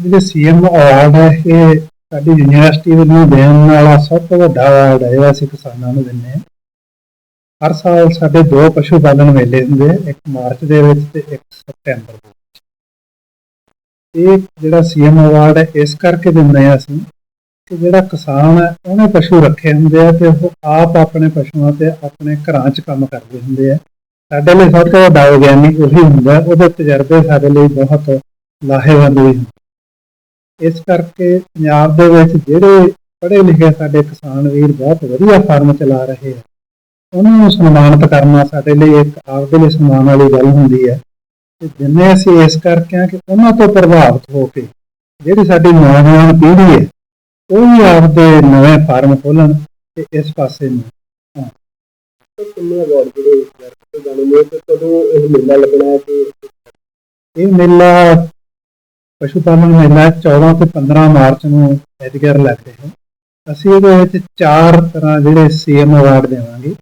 ਜਿਹੜੇ CM award ਹੈ, ਇਹ ਸਾਡੀ ਯੂਨੀਵਰਸਿਟੀ ਵੱਲੋਂ ਦੇਣ ਵਾਲਾ ਸਭ ਤੋਂ ਵੱਡਾ ਅਵਾਰਡ ਹੈ ਜਿਹੜਾ ਅਸੀਂ ਕਿਸਾਨਾਂ ਨੂੰ ਦਿੰਦੇ ਹਾਂ। ਹਰ ਸਾਲ ਸਾਡੇ ਦੋ ਪਸ਼ੂ ਪਾਲਣ ਮੇਲੇ ਹੁੰਦੇ ਇੱਕ ਮਾਰਚ ਦੇ ਵਿੱਚ ਤੇ ਇੱਕ ਸਤੰਬਰ ਦੇ ਵਿੱਚ। ਇਹ ਜਿਹੜਾ ਸੀਐਮ ਅਵਾਰਡ ਹੈ, ਇਸ ਕਰਕੇ ਦਿੰਦੇ ਆ ਅਸੀਂ ਕਿ ਜਿਹੜਾ ਕਿਸਾਨ ਹੈ, ਉਹਨੇ ਪਸ਼ੂ ਰੱਖੇ ਹੁੰਦੇ ਆ ਤੇ ਉਹ ਆਪ ਆਪਣੇ ਪਸ਼ੂਆਂ ਤੇ ਆਪਣੇ ਘਰਾਂ 'ਚ ਕੰਮ ਕਰਦੇ ਹੁੰਦੇ ਆ। ਸਾਡੇ ਲਈ ਸਭ ਤੋਂ ਵੱਡਾ ਵਿਗਿਆਨੀ ਉਹੀ ਹੁੰਦਾ, ਉਹਦੇ ਤਜਰਬੇ ਸਾਡੇ ਲਈ ਬਹੁਤ ਲਾਹੇਵੰਦ ਵੀ ਹੁੰਦੇ ਇਸ ਕਰਕੇ ਪੰਜਾਬ ਦੇ ਵਿੱਚ ਜਿਹੜੇ ਪੜ੍ਹੇ ਲਿਖੇ ਸਾਡੇ ਕਿਸਾਨ ਵੀਰ ਬਹੁਤ ਵਧੀਆ ਫਾਰਮ ਚਲਾ ਰਹੇ ਆ। ਉਹਨਾਂ ਨੂੰ ਸਨਮਾਨਿਤ ਕਰਨਾ ਸਾਡੇ ਲਈ ਇੱਕ ਆਪਦੇ ਲਈ ਸਨਮਾਨ ਵਾਲੀ ਗੱਲ ਹੁੰਦੀ ਹੈ। ਤੇ ਜਿੰਨੇ ਅਸੀਂ ਇਸ ਕਰਕੇ ਆ ਕਿ ਉਹਨਾਂ ਤੋਂ ਪ੍ਰਭਾਵਿਤ ਹੋ ਕੇ ਜਿਹੜੀ ਸਾਡੀ ਨੌਜਵਾਨ ਪੀੜ੍ਹੀ ਹੈ ਉਹ ਵੀ ਆਪਦੇ ਨਵੇਂ ਫਾਰਮ ਖੋਲਣ ਤੇ ਇਸ ਪਾਸੇ ਨੂੰ ਤੇ ਕਿੰਨੇ ਅਵਾਰਡ ਜਿਹੜੇ ਵਿਦਿਆਰਥੀ ਜਾਣੇ ਨੇ ਤੇ ਕਦੋਂ ਇਹ ਮੇਲਾ ਲੱਗਣਾ ਹੈ ਤੇ ਇਹ ਮੇਲਾ ਪਸ਼ੂ ਪਾਲਣ ਮੇਲਾ 14 ਤੇ 15 ਮਾਰਚ ਨੂੰ ਐਤਗਰ ਲੱਗਦੇ ਹਨ ਅਸੀਂ ਇਹਦੇ ਵਿੱਚ ਚਾਰ ਤਰ੍ਹਾਂ ਜਿਹੜੇ ਸੀਐਮ ਅਵਾਰਡ ਦੇਵਾਂਗੇ।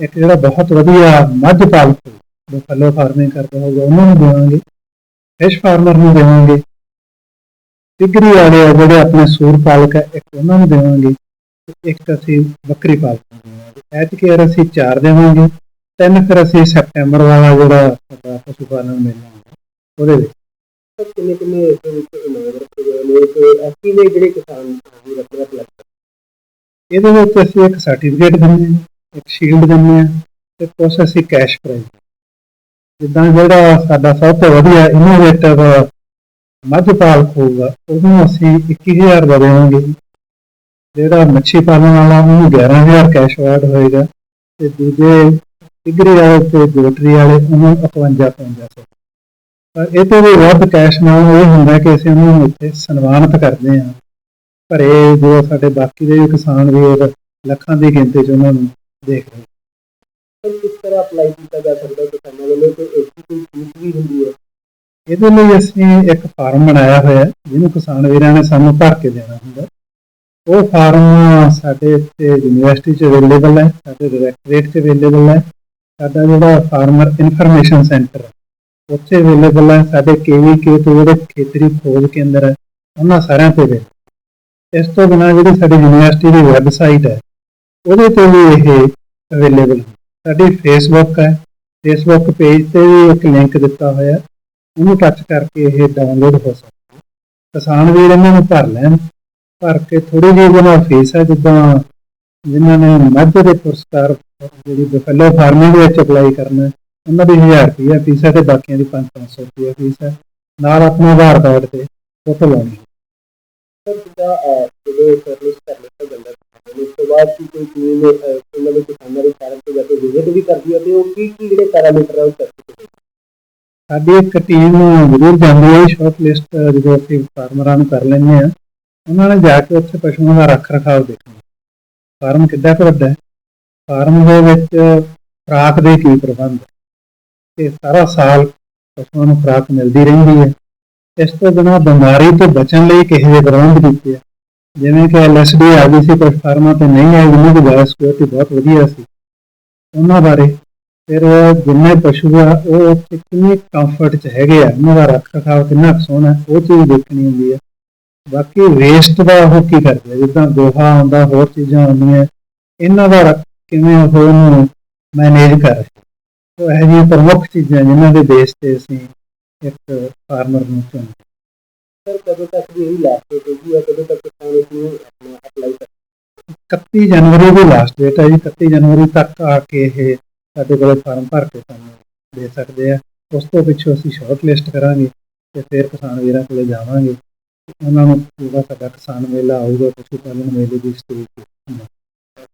ਇੱਕ ਜਿਹੜਾ ਬਹੁਤ ਵਧੀਆ ਮੱਝ ਪਾਲਕ ਜੋ ਫਾਰਮਿੰਗ ਕਰਦਾ ਹੋਊਗਾ, ਉਹਨਾਂ ਨੂੰ ਦੇਵਾਂਗੇ। ਫਿਸ਼ ਫਾਰਮਰ ਨੂੰ ਦੇਵਾਂਗੇ। ਟਿਗਰੀ ਵਾਲੇ ਆ ਜਿਹੜੇ ਆਪਣੇ ਸੂਰ ਪਾਲਕ ਹੈ, ਇੱਕ ਉਹਨਾਂ ਨੂੰ ਦੇਵਾਂਗੇ। ਇੱਕ ਅਸੀਂ ਬੱਕਰੀ ਪਾਲਕ ਨੂੰ ਦੇਵਾਂਗੇ। ਐਤਕੀ ਅਸੀਂ ਚਾਰ ਦੇਵਾਂਗੇ। ਤਿੰਨ ਫਿਰ ਅਸੀਂ ਸੈਪਟੈਂਬਰ ਵਾਲਾ ਜਿਹੜਾ ਸਾਡਾ ਪਸ਼ੂ ਪਾਲਣ ਮੇਲਾ ਉਹਦੇ ਵਿੱਚ। ਕਿੰਨੇ ਕਿੰਨੇ ਇਸ ਵਿੱਚ ਇਨਾਮ ਰੱਖੇ ਨੇ ਤੇ ਐਸੀ ਨੇ ਜਿਹੜੇ ਕਿਸਾਨ ਵੀ ਰੱਖਣਾ ਪਲੱਸ ਇਹਦੇ ਵਿੱਚ ਅਸੀਂ ਇੱਕ ਸਰਟੀਫਿਕੇਟ ਦਿੰਦੇ ਹਾਂ, ਇੱਕ ਸ਼ੀਲਡ ਦਿੰਦੇ ਹਾਂ ਤੇ ਕੁਛ ਅਸੀਂ ਕੈਸ਼ ਪ੍ਰਾਈਜ਼ ਜਿੱਦਾਂ ਜਿਹੜਾ ਸਾਡਾ ਸਭ ਤੋਂ ਵਧੀਆ ਇਨੋਵੇਟਿਵ ਮੱਝ ਪਾਲਕ ਹੋਊਗਾ ਉਹਨੂੰ ਅਸੀਂ 21000 ਦਾ ਦੇਵਾਂਗੇ। ਜਿਹੜਾ ਮੱਛੀ ਪਾਲਣ ਵਾਲਾ, ਉਹਨੂੰ 11000 ਕੈਸ਼ ਅਵਾਰਡ ਹੋਏਗਾ ਤੇ ਦੂਜੇ ਟਿਗਰੀ ਵਾਲੇ ਤੇ ਗੋਟਰੀ ਵਾਲੇ, ਉਹਨੂੰ 55 55 ਪਰ ਇਹ ਤੋਂ ਵੀ ਵੱਧ ਕੈਸ਼ ਨਾਲ ਇਹ ਹੁੰਦਾ ਕਿ ਅਸੀਂ ਉਹਨਾਂ ਨੂੰ ਇੱਥੇ ਸਨਮਾਨਿਤ ਕਰਦੇ ਹਾਂ। ਪਰ ਇਹ ਜੋ ਸਾਡੇ ਬਾਕੀ ਦੇ ਵੀ ਕਿਸਾਨ ਵੀਰ ਲੱਖਾਂ ਦੀ ਗਿਣਤੀ 'ਚ ਉਹਨਾਂ ਨੂੰ ਦੇਖ ਰਹੇ ਕਿਸ ਤਰ੍ਹਾਂ ਅਪਲਾਈ ਕੀਤਾ ਜਾ ਸਕਦਾ ਹੈ ਕਿਸਾਨਾਂ ਵੱਲੋਂ ਤੇ ਇਸ ਦੀ ਕੋਈ ਫੀਸ ਵੀ ਹੁੰਦੀ ਹੈ? ਇਹਦੇ ਲਈ ਅਸੀਂ ਇੱਕ ਫਾਰਮ ਬਣਾਇਆ ਹੋਇਆ ਜਿਹਨੂੰ ਕਿਸਾਨ ਵੀਰਾਂ ਨੇ ਸਾਨੂੰ ਭਰ ਕੇ ਦੇਣਾ ਹੁੰਦਾ ਉਹ ਫਾਰਮ ਸਾਡੇ ਇੱਥੇ ਯੂਨੀਵਰਸਿਟੀ 'ਚ ਅਵੇਲੇਬਲ ਹੈ ਸਾਡੇ ਡਾਇਰੈਕਟਰੇਟ 'ਚ ਅਵੇਲੇਬਲ ਹੈ। ਸਾਡਾ ਜਿਹੜਾ ਫਾਰਮਰ ਇਨਫੋਰਮੇਸ਼ਨ ਸੈਂਟਰ ਹੈ ਉੱਥੇ ਅਵੇਲੇਬਲ ਹੈ ਸਾਡੇ ਕੇਵੀਕੇ ਤੋਂ ਜਿਹੜੇ ਖੇਤਰੀ ਖੋਜ ਕੇਂਦਰ ਹੈ, ਉਹਨਾਂ ਸਾਰਿਆਂ ਤੇ ਵੀ। ਇਸ ਤੋਂ ਬਿਨਾਂ ਜਿਹੜੀ ਸਾਡੀ ਯੂਨੀਵਰਸਿਟੀ ਦੀ ਵੈਬਸਾਈਟ ਹੈ, ਉਹਦੇ ਤੇ ਵੀ ਇਹ ਅਵੇਲੇਬਲ ਹੈ। ਸਾਡੀ ਫੇਸਬੁੱਕ ਹੈ ਫੇਸਬੁੱਕ ਪੇਜ ਤੇ ਵੀ ਇੱਕ ਲਿੰਕ ਦਿੱਤਾ ਹੋਇਆ ਉਹਨੂੰ ਟੱਚ ਕਰਕੇ ਇਹ ਡਾਊਨਲੋਡ ਹੋ ਸਕਦਾ ਕਿਸਾਨ ਵੀਰ ਇਹਨਾਂ ਨੂੰ ਭਰ ਲੈਣ, ਭਰ ਕੇ ਥੋੜੀ ਜਿਹੀ ਜਿਹਨਾਂ ਫੀਸ ਹੈ, ਜਿੱਦਾਂ ਜਿਨ੍ਹਾਂ ਨੇ ਮੱਝ ਦੇ ਪੁਰਸਕਾਰ ਜਿਹੜੀ ਬਫੈਲੋ ਫਾਰਮਿੰਗ ਵਿੱਚ ਅਪਲਾਈ ਕਰਨਾ ਉਹਨਾਂ ਦੀ 1000 ਰੁਪਈਆ ਫੀਸ ਹੈ ਤੇ ਬਾਕੀਆਂ ਦੀ 5-500 ਰੁਪਈਆ ਫੀਸ ਹੈ। ਨਾਲ ਆਪਣਾ ਆਧਾਰ ਕਾਰਡ ਤੇ ਫੋਟੋ ਲਾਉਣੀ ਹੈ। ਸਰ ਸਰਵਿਸ ਕਰ ਉਸ ਤੋਂ ਬਾਅਦ ਕੀ ਕੋਈ ਟੀਮ ਉਹਨਾਂ ਦੇ ਕਿਸਾਨਾਂ ਦੇ ਫਾਰਮ ਤੇ ਜਾ ਕੇ ਵਿਜ਼ਿਟ ਵੀ ਕਰਦੀ ਹੈ ਤੇ ਉਹ ਕੀ ਕੀ ਜਿਹੜੇ ਪੈਰਾਮੀਟਰ ਹੈ ਉਹ certificate ਸਾਡੀ ਇੱਕ ਟੀਮ ਜ਼ਰੂਰ ਜਾਂਦੀ ਹੈ ਸ਼ਾਰਟ ਲਿਸਟ ਜਦੋਂ ਅਸੀਂ ਫਾਰਮਰਾਂ ਨੂੰ ਕਰ ਲੈਂਦੇ ਆ ਉਹਨਾਂ ਨੇ ਜਾ ਕੇ ਉੱਥੇ ਪਸ਼ੂਆਂ ਦਾ ਰੱਖ ਰਖਾਵ ਦੇਖਣਾ। ਫਾਰਮ ਕਿੱਡਾ ਕੁ ਵੱਡਾ ਹੈ? ਫਾਰਮ ਦੇ ਵਿੱਚ ਖੁਰਾਕ ਦੇ ਕੀ ਪ੍ਰਬੰਧ ਹੈ ਸਾਰਾ ਸਾਲ ਪਸ਼ੂਆਂ ਨੂੰ ਖੁਰਾਕ ਮਿਲਦੀ ਰਹਿੰਦੀ ਹੈ। ਇਸ ਤੋਂ ਬਿਨਾਂ ਬਿਮਾਰੀ ਤੋਂ ਬਚਣ ਲਈ ਕਿਸੇ ਦੇ ਪ੍ਰਬੰਧ ਕੀਤੇ ਆ ਜਿਵੇਂ ਕਿ ਐਲਐਸਡੀ ਆ ਗਈ ਸੀ ਕੁਝ ਫਾਰਮਾਂ ਤੇ ਨਹੀਂ ਆਈ ਉਹਨਾਂ ਦੀ ਬਾਇਓ ਸਿਕਿਉਰਿਟੀ ਬਹੁਤ ਵਧੀਆ ਸੀ। ਉਹਨਾਂ ਬਾਰੇ ਫਿਰ ਜਿੰਨੇ ਪਸ਼ੂ ਆ, ਉਹ ਕਿੰਨੇ ਕੰਫਰਟ ਚ ਹੈਗੇ ਆ, ਉਹਨਾਂ ਦਾ ਰੱਖ ਰਖਾਵ ਕਿੰਨਾ ਕੁ ਸੋਹਣਾ ਉਹ ਚੀਜ਼ ਦੇਖਣੀ ਹੁੰਦੀ ਹੈ। ਬਾਕੀ ਵੇਸਟ ਦਾ ਉਹ ਕੀ ਕਰਦੇ ਆ, ਜਿੱਦਾਂ ਗੋਹਾ ਆਉਂਦਾ, ਹੋਰ ਚੀਜ਼ਾਂ ਆਉਂਦੀਆਂ, ਇਹਨਾਂ ਦਾ ਰੱਖ- ਕਿਵੇਂ ਉਹ ਉਹਨੂੰ ਮੈਨੇਜ ਕਰ ਰਹੇ ਉਹ ਇਹ ਜਿਹੀਆਂ ਪ੍ਰਮੁੱਖ ਚੀਜ਼ਾਂ ਜਿਨ੍ਹਾਂ ਦੇ ਬੇਸ ਤੇ ਅਸੀਂ ਇੱਕ ਫਾਰਮਰ ਨੂੰ ਚੁਣਦੇ ਸਰ ਕਦੋਂ ਤੱਕ ਦੀ ਇਹ ਲਾਸਟ ਡੇਟ ਹੋਗੀ ਹੈ ਕਦੋਂ ਤੱਕ ਕਿਸਾਨ ਇਸ ਨੂੰ ਆਪਣਾ ਅਪਲਾਈ ਕਰ 31 ਜਨਵਰੀ ਦੀ ਲਾਸਟ ਡੇਟ ਹੈ ਜੀ। 31 ਜਨਵਰੀ ਤੱਕ ਆ ਕੇ ਇਹ ਸਾਡੇ ਕੋਲ ਫਾਰਮ ਭਰ ਕੇ ਸਾਨੂੰ ਦੇ ਸਕਦੇ ਆ। ਉਸ ਤੋਂ ਪਿੱਛੋਂ ਅਸੀਂ ਸ਼ਾਰਟ ਲਿਸਟ ਕਰਾਂਗੇ ਤੇ ਫਿਰ ਕਿਸਾਨ ਵੀਰਾਂ ਕੋਲੇ ਜਾਵਾਂਗੇ। ਉਹਨਾਂ ਨੂੰ ਜਿਹੜਾ ਸਾਡਾ ਕਿਸਾਨ ਮੇਲਾ ਆਊਗਾ ਪਸ਼ੂ ਪਾਲਣ ਮੇਲੇ ਦੀ ਸਟੇਜ ਤੇ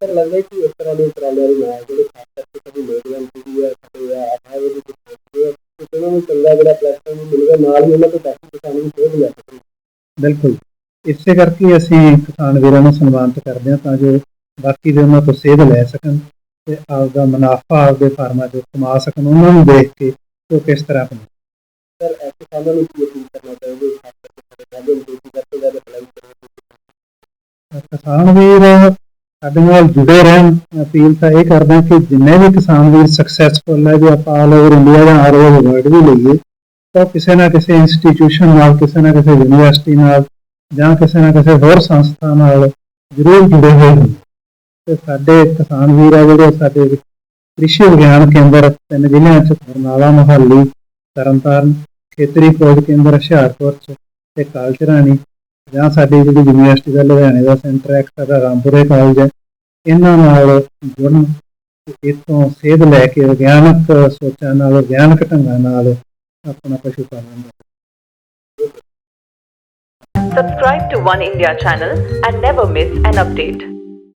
ਸਰ ਲੱਗਦਾ ਹੈ ਕਿ ਇਸ ਤਰ੍ਹਾਂ ਦੇ ਉਪਰਾਲੇ ਵਾਲੇ ਨਾ ਜਿਹੜੇ ਖਾਸ ਕਰਕੇ ਸਾਡੀ ਨੌਜਵਾਨ ਪੀੜ੍ਹੀ ਹੈ ਸਾਡੇ ਆਧਾਰ ਦੇ ਵਿੱਚ ਤੇ ਉਹਨਾਂ ਨੂੰ ਚੰਗਾ ਜਿਹੜਾ ਪਲੇਟਫਾਰਮ ਮਿਲੇਗਾ ਨਾਲ ਹੀ ਉਹਨਾਂ ਤੋਂ ਬਾਕੀ ਕਿਸਾਨ ਵੀ ਸੇਧ ਲੈ ਸਕਣ ਬਿਲਕੁਲ। ਇਸੇ ਕਰਕੇ ਅਸੀਂ ਕਿਸਾਨ ਵੀਰਾਂ ਨੂੰ ਸਨਮਾਨਿਤ ਕਰਦੇ ਹਾਂ ਤਾਂ ਜੋ ਬਾਕੀ ਦੇ ਉਹਨਾਂ ਤੋਂ ਸੇਧ ਲੈ ਸਕਣ ਤੇ ਆਪਦਾ ਮੁਨਾਫਾ ਆਪਦੇ ਫਾਰਮਾਂ 'ਚੋਂ ਕਮਾ ਸਕਣ ਉਹਨਾਂ ਨੂੰ ਦੇਖ ਕੇ ਉਹ ਕਿਸ ਤਰ੍ਹਾਂ ਕਮਾਉਂਦੇ ਸਰ ਇਹ ਕਿਸਾਨਾਂ ਨੂੰ ਕੀ ਕਰਨਾ ਚਾਹੋਗੇ? ਖਾਸ ਕਰਕੇ ਸਾਡੇ ਰਾਜਨ ਦੇ ਵਿੱਚ ਜ਼ਿਆਦਾ ਤੋਂ ਜ਼ਿਆਦਾ ਅਪਲਾਈ ਕਰਨਾ ਕਿਸਾਨ ਵੀਰ ਸਾਡੇ ਨਾਲ ਜੁੜੇ ਰਹਿਣ ਅਪੀਲ ਤਾਂ ਇਹ ਕਰਦੇ ਹਾਂ ਕਿ ਜਿੰਨੇ ਵੀ ਕਿਸਾਨ ਵੀਰ ਸਕਸੈਸਫੁਲ ਹੈ, ਜੇ ਆਪਾਂ ਆਲ ਓਵਰ ਇੰਡੀਆ ਦਾ ਆਰ ਵਰਲਡ ਵੀ ਲਈਏ, ਤਾਂ ਕਿਸੇ ਨਾ ਕਿਸੇ ਇੰਸਟੀਟਿਊਸ਼ਨ ਨਾਲ, ਕਿਸੇ ਨਾ ਕਿਸੇ ਯੂਨੀਵਰਸਿਟੀ ਨਾਲ ਜਾਂ ਕਿਸੇ ਨਾ ਕਿਸੇ ਹੋਰ ਸੰਸਥਾ ਨਾਲ ਜ਼ਰੂਰ ਜੁੜੇ ਹੋਏ ਹਨ ਤੇ ਸਾਡੇ ਕਿਸਾਨ ਵੀਰ ਆ ਜਿਹੜੇ, ਸਾਡੇ ਕ੍ਰਿਸ਼ੀ ਵਿਗਿਆਨ ਕੇਂਦਰ ਤਿੰਨ ਜ਼ਿਲ੍ਹਿਆਂ ਚ, ਬਰਨਾਲਾ, ਮੁਹਾਲੀ, ਤਰਨਤਾਰਨ, ਖੇਤਰੀ ਖੋਜ ਕੇਂਦਰ, ਹੁਸ਼ਿਆਰਪੁਰ ਚ ਤੇ ਕਾਲਚਰਾਣੀ ਜਾਂ ਸਾਡੀ ਜਿਹੜੀ ਯੂਨੀਵਰਸਿਟੀ ਦਾ ਲੁਧਿਆਣੇ ਦਾ ਸੈਂਟਰ ਹੈ, ਇੱਕ ਸਾਡਾ ਰਾਮਪੁਰੇ ਕਾਲਜ ਹੈ, ਇਹਨਾਂ ਨਾਲ ਜੁੜਨ ਤੇ ਇੱਥੋਂ ਸੇਧ ਲੈ ਕੇ ਵਿਗਿਆਨਕ ਸੋਚਾਂ ਨਾਲ, ਵਿਗਿਆਨਕ ਢੰਗਾਂ ਨਾਲ ਆਪਣਾ ਪਸ਼ੂ ਪਾਲਣ ਦਾ Subscribe to One India channel and never miss an update.